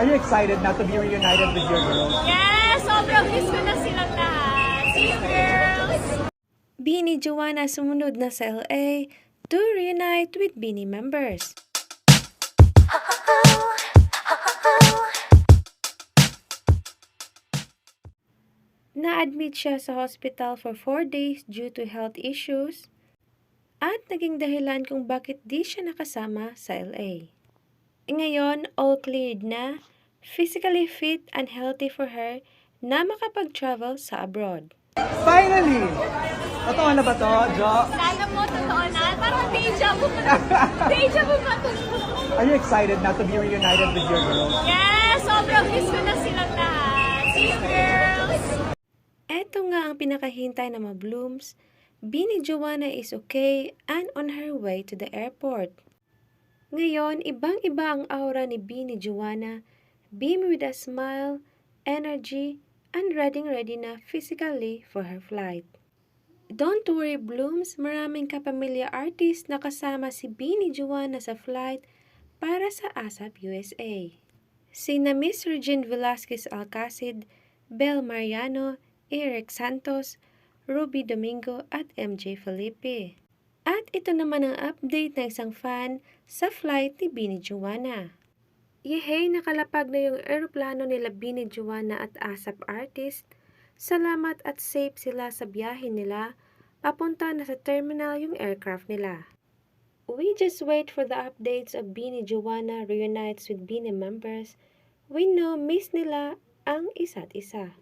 Are you excited now to be reunited with your girls? Yes! Sobrang miss ko na silang lahat. See you, girls! Bini Joanna sumunod na sa LA to reunite with Bini members. Na-admit siya sa hospital for 4 days due to health issues at naging dahilan kung bakit di siya nakasama sa LA. Ngayon, all cleared na, physically fit and healthy for her na makapag-travel sa abroad. Finally! Totoo na ba to, Jo? Sana mo, totoo na. Parang deja vu pa. deja vu pa to. Are you excited now to be reunited with your girls? Yes! Sobrang miss ko na silang lahat. See you, girls! Eto nga ang pinakahintay ng mga blooms. Bini Joanna is okay and on her way to the airport. Ngayon, ibang-iba ang aura ni Bini Joanna, beam with a smile, energy, and ready-ready na physically for her flight. Don't worry, Blooms, maraming kapamilya artist na kasama si Bini Joanna sa flight para sa ASAP USA. Sina Miss Regine Velasquez Alcacid, Bel Mariano, Eric Santos, Ruby Domingo at MJ Felipe. At ito naman ang update ng isang fan sa flight ni Bini Joanna. Yehey, nakalapag na yung eroplano nila Bini Joanna at ASAP Artist. Salamat at safe sila sa biyahe nila. Papunta na sa terminal yung aircraft nila. We just wait for the updates of Bini Joanna reunites with Bini members. We know miss nila ang isa't isa.